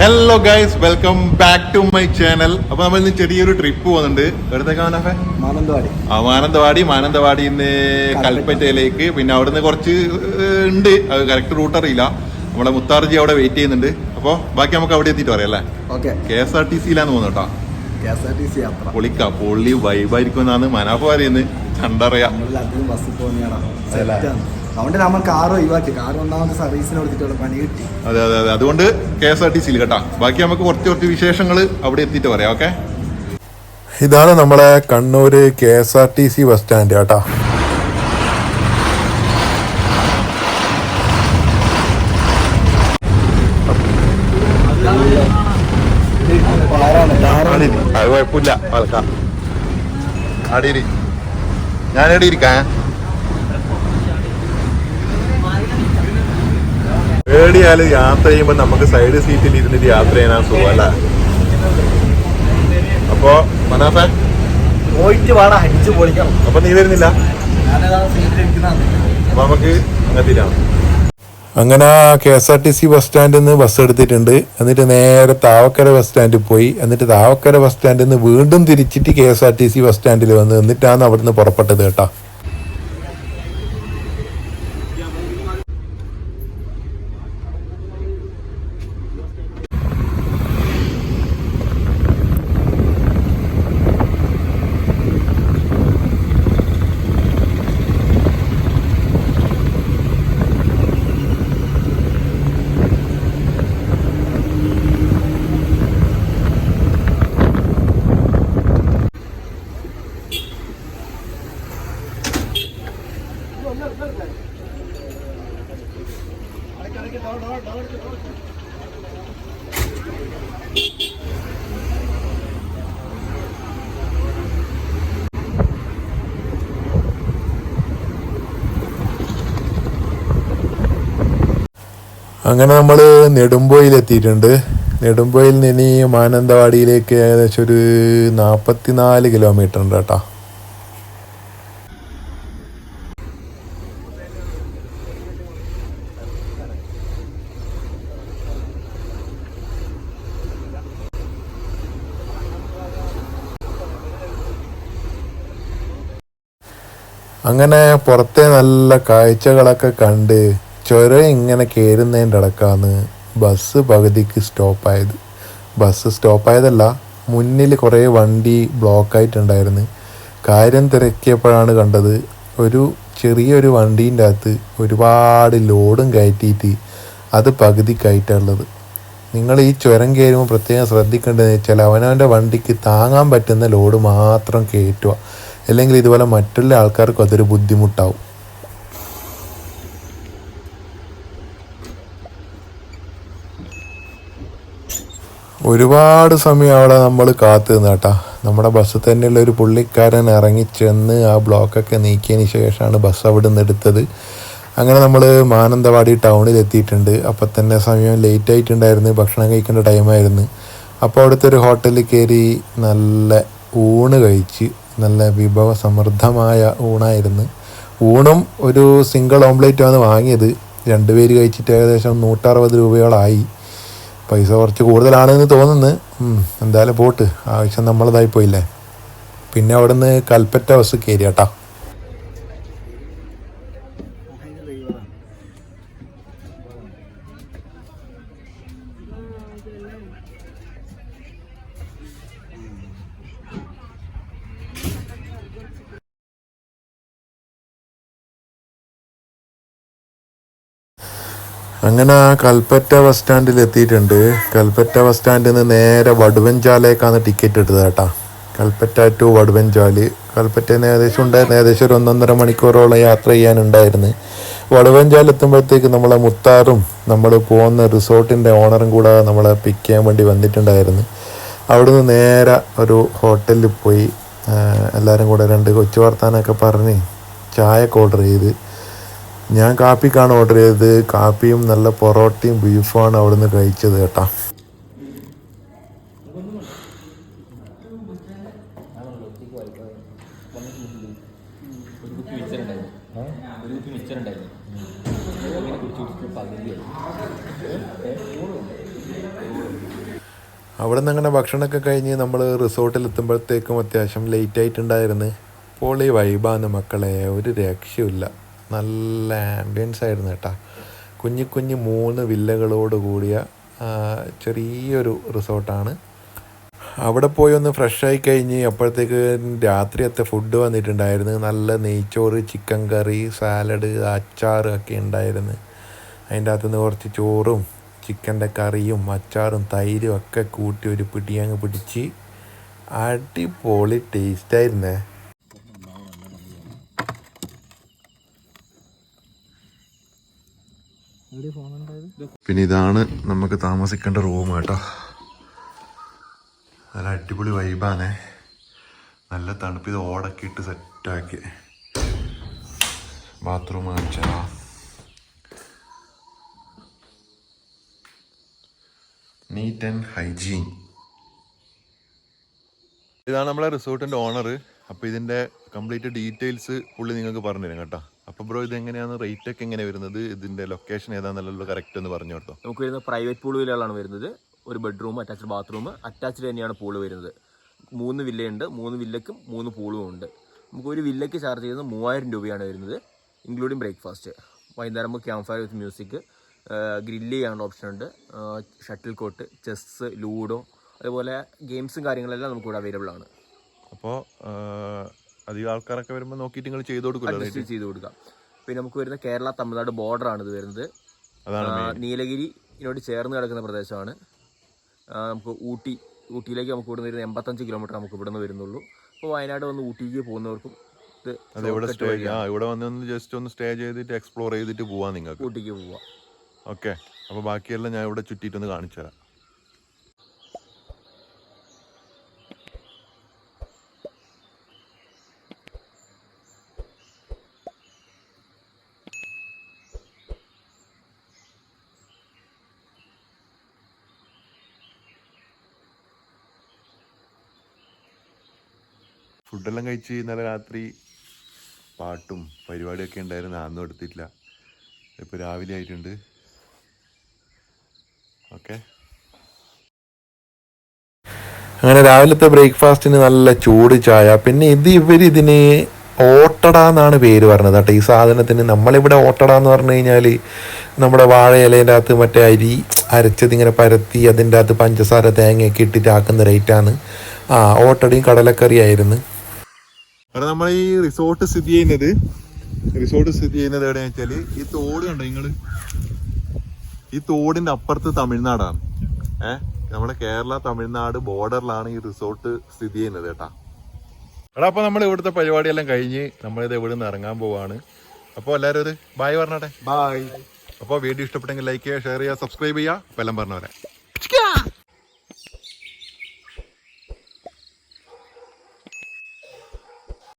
Hello guys welcome back to my channel അപ്പൊ നമ്മൾ ഇന്ന് ചെറിയൊരു ട്രിപ്പ് പോകുന്നുണ്ട്. എവിടത്തേക്കാ മാനന്തവാടി. ആ മാനന്തവാടി. മാനന്തവാടി ഇന്ന് കൽപ്പറ്റയിലേക്ക്. പിന്നെ അവിടുന്ന് കുറച്ച് ഉണ്ട്. അത് കറക്റ്റ് റൂട്ട് അറിയില്ല. നമ്മുടെ മുത്താർജി അവിടെ വെയിറ്റ് ചെയ്യുന്നുണ്ട്. അപ്പോൾ ബാക്കി നമുക്ക് അവിടെ എത്തിയിട്ട് പറയാം അല്ലേ? Okay. K S R T സിയിലാന്ന് തോന്നുന്നു കേട്ടോ. K S R T C യാത്ര. പൊളിക്ക. പൊള്ളി വൈബായിരിക്കും എന്നാണ് മനാഫ് പറയുന്നത്. കണ്ടറിയാം അതുകൊണ്ട് നമ്മൾ കാർ ഒഴിവാക്കി. കാർ ഒന്നാമത് സർവീസിന് കൊടുത്തിട്ടുള്ള പണി കിട്ടി. അതെ അതെ അതെ. അതുകൊണ്ട് കെ എസ് ആർ ടി സിയിൽ കേട്ടാ. ബാക്കി നമുക്ക് കുറച്ച് കുറച്ച് വിശേഷങ്ങൾ അവിടെ എത്തിയിട്ട് പറയാം ഓക്കെ? ഇതാണ് നമ്മളെ Kannur K S R T C bus stand കേട്ടാ. അത് കുഴപ്പമില്ല ആൾക്കാർ അടിയിരി ഞാൻ എവിടെ പേടിയാൽ യാത്ര ചെയ്യുമ്പോ നമുക്ക് സൈഡ് സീറ്റിൽ ഇരുന്നിട്ട് യാത്ര ചെയ്യാൻ സുഖമല്ല അപ്പോ മനാഫ? പോയിട്ട് വേണം അടിച്ചു പൊളിക്കണം. അപ്പൊ നീ വരുന്നില്ല? അപ്പൊ നമുക്ക് അങ്ങത്തിരാണ് അങ്ങനെ K S R T C bus സ്റ്റാൻഡിൽ നിന്ന് ബസ് എടുത്തിട്ടുണ്ട്. എന്നിട്ട് നേരെ താവക്കര ബസ് സ്റ്റാൻഡിൽ പോയി. എന്നിട്ട് താവക്കര ബസ് സ്റ്റാൻഡിൽ നിന്ന് വീണ്ടും തിരിച്ചിട്ട് K S R T C bus സ്റ്റാൻഡിൽ വന്ന് എന്നിട്ടാണ് അവിടുന്ന് പുറപ്പെട്ടത് കേട്ടോ. അങ്ങനെ നമ്മൾ നെടുമ്പോയിൽ എത്തിയിട്ടുണ്ട് നെടുമ്പോയിൽ നിന്ന് ഇനി മാനന്തവാടിയിലേക്ക് ഏകദേശം ഒരു നാൽപ്പത്തിനാല് കിലോമീറ്റർ ഉണ്ട് കേട്ടോ. അങ്ങനെ പുറത്തെ നല്ല കാഴ്ചകളൊക്കെ കണ്ട് ചുരം ഇങ്ങനെ കയറുന്നതിന്റെ ഇടക്കാണ് ബസ് പകുതിക്ക് സ്റ്റോപ്പായത് ബസ് സ്റ്റോപ്പായതല്ല മുന്നിൽ കുറേ വണ്ടി ബ്ലോക്കായിട്ടുണ്ടായിരുന്നു കാര്യം തിരക്കിയപ്പോഴാണ് കണ്ടത് ഒരു ചെറിയൊരു വണ്ടീന്റെ അകത്ത് ഒരുപാട് ലോഡും കയറ്റിയിട്ട് അത് പകുതിക്കായിട്ടുള്ളത്. നിങ്ങൾ ഈ ചുരം കയറുമ്പോൾ പ്രത്യേകം ശ്രദ്ധിക്കേണ്ടതെന്ന് വെച്ചാൽ അവനവന്റെ വണ്ടിക്ക് താങ്ങാൻ പറ്റുന്ന ലോഡ് മാത്രം കയറ്റുക. അല്ലെങ്കിൽ ഇതുപോലെ മറ്റുള്ള ആൾക്കാർക്കും അതൊരു ബുദ്ധിമുട്ടാവും. ഒരുപാട് സമയം അവിടെ നമ്മൾ കാത്തു നിന്ന് കേട്ടാ. നമ്മുടെ ബസ് തന്നെയുള്ള ഒരു പുള്ളിക്കാരൻ ഇറങ്ങി ചെന്ന് ആ ബ്ലോക്കൊക്കെ നീക്കിയതിന് ശേഷമാണ് ബസ് അവിടെ നിന്ന് എടുത്തത്. അങ്ങനെ നമ്മൾ മാനന്തവാടി ടൗണിൽ എത്തിയിട്ടുണ്ട്. അപ്പം തന്നെ സമയം ലേറ്റ് ആയിട്ടുണ്ടായിരുന്നു. ഭക്ഷണം കഴിക്കേണ്ട ടൈമായിരുന്നു അപ്പോൾ അവിടുത്തെ ഒരു ഹോട്ടലിൽ കയറി നല്ല ഊണ് കഴിച്ച് നല്ല വിഭവ സമൃദ്ധമായ ഊണായിരുന്നു. ഊണും ഒരു സിംഗിൾ ഓംലേറ്റുമാണ് വാങ്ങിയത്. രണ്ടുപേര് കഴിച്ചിട്ട് ഏകദേശം നൂറ്ററുപത് രൂപയോളായി. പൈസ കുറച്ച് കൂടുതലാണെന്ന് തോന്നുന്നു. എന്തായാലും പോട്ട്. ആവശ്യം നമ്മളതായി പോയില്ലേ? പിന്നെ അവിടുന്ന് കൽപ്പറ്റ ബസ് കയറി കേട്ടാ അങ്ങനെ കൽപ്പറ്റ ബസ് സ്റ്റാൻഡിൽ എത്തിയിട്ടുണ്ട്. കൽപ്പറ്റ ബസ് സ്റ്റാൻഡിൽ നിന്ന് നേരെ വടുവഞ്ചാലേക്കാണ് ടിക്കറ്റ് എടുത്തത് കേട്ടാ. കൽപ്പറ്റ ടു വടുവഞ്ചാൽ. കൽപ്പറ്റയിൽ ഏകദേശം ഉണ്ടായിരുന്നു ഏകദേശം ഒരു ഒന്നൊന്നര മണിക്കൂറോളം യാത്ര ചെയ്യാനുണ്ടായിരുന്നു. വടുവഞ്ചാൽ എത്തുമ്പോഴത്തേക്ക് നമ്മളെ മുത്താറും നമ്മൾ പോകുന്ന റിസോർട്ടിന്റെ ഓണറും കൂടെ നമ്മളെ പിക്ക് ചെയ്യാൻ വേണ്ടി വന്നിട്ടുണ്ടായിരുന്നു. അവിടുന്ന് നേരെ ഒരു ഹോട്ടലിൽ പോയി എല്ലാവരും കൂടെ രണ്ട് കൊച്ചു വർത്താനൊക്കെ പറഞ്ഞ് ചായക്ക് ഓർഡർ ചെയ്ത് ഞാൻ കാപ്പിക്കാണ് ഓർഡർ ചെയ്തത്. കാപ്പിയും നല്ല പൊറോട്ടയും ബീഫുമാണ് അവിടുന്ന് കഴിച്ചത് കേട്ടാ. അവിടെ നിന്ന് അങ്ങനെ ഭക്ഷണമൊക്കെ കഴിഞ്ഞ് നമ്മൾ റിസോർട്ടിൽ എത്തുമ്പോഴത്തേക്കും അത്യാവശ്യം ലേറ്റ് ആയിട്ടുണ്ടായിരുന്നു. പൊളി വൈബാണ് മക്കളെ. ഒരു രക്ഷയില്ല നല്ല ആംബിയൻസ് ആയിരുന്നു കേട്ടാ. കുഞ്ഞു കുഞ്ഞു മൂന്ന് വില്ലകളോട് കൂടിയ ചെറിയൊരു റിസോർട്ടാണ്. അവിടെ പോയി ഒന്ന് ഫ്രഷ് ആയി കഴിഞ്ഞ് അപ്പോഴത്തേക്ക് രാത്രിയത്തെ ഫുഡ് വന്നിട്ടുണ്ടായിരുന്നു. നല്ല നെയ്ച്ചോറ് ചിക്കൻ കറി സാലഡ് അച്ചാർ ഒക്കെ ഉണ്ടായിരുന്നു. അതിന്റെ അകത്തുനിന്ന് കുറച്ച് ചോറും ചിക്കന്റെ കറിയും അച്ചാറും തൈരും ഒക്കെ കൂട്ടി ഒരു പിടിയങ്ങ് പിടിച്ച് അടിപൊളി ടേസ്റ്റായിരുന്നേ പിന്നെ ഇതാണ് നമുക്ക് താമസിക്കേണ്ട റൂം കേട്ടോ. നല്ല അടിപൊളി വൈബാണേ നല്ല തണുപ്പ്. ഇത് ഓടൊക്കെ ഇട്ട് സെറ്റാക്കി ബാത്റൂം കാണിച്ചാ. നീറ്റ് ആൻഡ് ഹൈജീൻ ഇതാണ് നമ്മളെ റിസോർട്ടിന്റെ ഓണർ അപ്പോൾ ഇതിന്റെ കംപ്ലീറ്റ് ഡീറ്റെയിൽസ് പുള്ളി നിങ്ങൾക്ക് പറഞ്ഞു തരും കേട്ടോ. അപ്പോൾ ബ്രോ ഇത് എങ്ങനെയാണ് റേറ്റ് ഒക്കെ എങ്ങനെ വരുന്നത്? ഇതിന്റെ ലൊക്കേഷൻ ഏതാണെന്നുള്ളത് കറക്റ്റ് എന്ന് പറഞ്ഞു കേട്ടോ നമുക്ക് വരുന്നത് പ്രൈവറ്റ് പൂൾ വില്ലകളാണ് വരുന്നത്. ഒരു ബെഡ്റൂം അറ്റാച്ച്ഡ് ബാത്റൂം അറ്റാച്ച്ഡ് തന്നെയാണ് പൂൾ വരുന്നത്. മൂന്ന് വില്ലയുണ്ട് മൂന്ന് വില്ലയ്ക്കും മൂന്ന് പൂളും ഉണ്ട്. നമുക്ക് ഒരു വില്ലയ്ക്ക് ചാർജ് ചെയ്യുന്നത് മൂവായിരം രൂപയാണ് വരുന്നത് ഇൻക്ലൂഡിങ് ബ്രേക്ക്ഫാസ്റ്റ് വൈകുന്നേരം നമുക്ക് camp fire with music grill ചെയ്യാനുള്ള ഓപ്ഷൻ ഉണ്ട്. ഷട്ടിൽ കോട്ട് ചെസ്സ് ലൂഡോ അതുപോലെ ഗെയിംസും കാര്യങ്ങളെല്ലാം നമുക്കിവിടെ അവൈലബിൾ ആണ്. അപ്പോൾ അധികം ആൾക്കാരൊക്കെ വരുമ്പോൾ നോക്കിയിട്ട് നിങ്ങൾ ചെയ്ത് കൊടുക്കില്ല ചെയ്ത് കൊടുക്കാം. പിന്നെ നമുക്ക് വരുന്ന കേരള തമിഴ്നാട് ബോർഡർ ആണ് ഇത് വരുന്നത്. നീലഗിരി ഇതിനോട് ചേർന്ന് കിടക്കുന്ന പ്രദേശമാണ്. നമുക്ക് ഊട്ടി ഊട്ടിയിലേക്ക് നമുക്ക് ഇവിടെ നിന്ന് എൺപത്തഞ്ച് കിലോമീറ്റർ നമുക്ക് ഇവിടെ നിന്ന് വരുന്നുള്ളൂ. അപ്പോൾ വയനാട് വന്ന് ഊട്ടിക്ക് പോകുന്നവർക്കും ഇത് ഇവിടെ വന്ന് ജസ്റ്റ് ഒന്ന് സ്റ്റേ ചെയ്തിട്ട് എക്സ്പ്ലോർ ചെയ്തിട്ട് പോവാം നിങ്ങൾക്ക് ഊട്ടിക്ക് പോവാം. ഓക്കെ അപ്പോൾ ബാക്കിയെല്ലാം ഞാൻ ഇവിടെ ചുറ്റിയിട്ടൊന്ന് കാണിച്ചു തരാം ഫുഡെല്ലാം കഴിച്ച് ഇന്നലെ രാത്രി പാട്ടും പരിപാടിയൊക്കെ ഉണ്ടായിരുന്നു. അന്നും എടുത്തിട്ടില്ല. ഇപ്പോൾ രാവിലെ ആയിട്ടുണ്ട്. ഓക്കെ. അങ്ങനെ രാവിലത്തെ ബ്രേക്ക്ഫാസ്റ്റിന് നല്ല ചൂട് ചായ. പിന്നെ ഇത് ഇവർ ഇതിന് ഓട്ടട എന്നാണ് പേര് പറഞ്ഞത് കേട്ടോ. ഈ സാധനത്തിന് നമ്മളിവിടെ ഓട്ടട എന്ന് പറഞ്ഞു കഴിഞ്ഞാൽ നമ്മുടെ വാഴ ഇലേന്റെ അകത്ത് മറ്റേ അരി അരച്ചത് ഇങ്ങനെ പരത്തി അതിന്റെ അകത്ത് പഞ്ചസാര തേങ്ങയൊക്കെ ഇട്ടിട്ട് ആക്കുന്ന റേറ്റാണ് ആ ഓട്ടടയും കടലക്കറിയായിരുന്നു. അവിടെ നമ്മൾ ഈ റിസോർട്ട് സ്ഥിതി ചെയ്യുന്നത് റിസോർട്ട് സ്ഥിതി ചെയ്യുന്നത് എവിടെയാന്ന് വെച്ചാൽ ഈ തോട് കണ്ടോ നിങ്ങൾ? ഈ തോടിന്റെ അപ്പുറത്ത് തമിഴ്നാടാണ്. ഏഹ് നമ്മുടെ കേരള തമിഴ്നാട് ബോർഡറിലാണ് ഈ റിസോർട്ട് സ്ഥിതി ചെയ്യുന്നത് കേട്ടാ. എടാ അപ്പൊ നമ്മൾ ഇവിടുത്തെ പരിപാടിയെല്ലാം കഴിഞ്ഞ് നമ്മളിത് ഇവിടെ നിന്ന് ഇറങ്ങാൻ പോവാണ്. അപ്പോൾ എല്ലാവരും ഒരു ബായ് പറഞ്ഞോട്ടെ. ബായ് അപ്പോൾ വീഡിയോ ഇഷ്ടപ്പെട്ടെങ്കിൽ ലൈക്ക് ചെയ്യുക ഷെയർ ചെയ്യുക സബ്സ്ക്രൈബ് ചെയ്യുക. അപ്പൊ എല്ലാം പറഞ്ഞ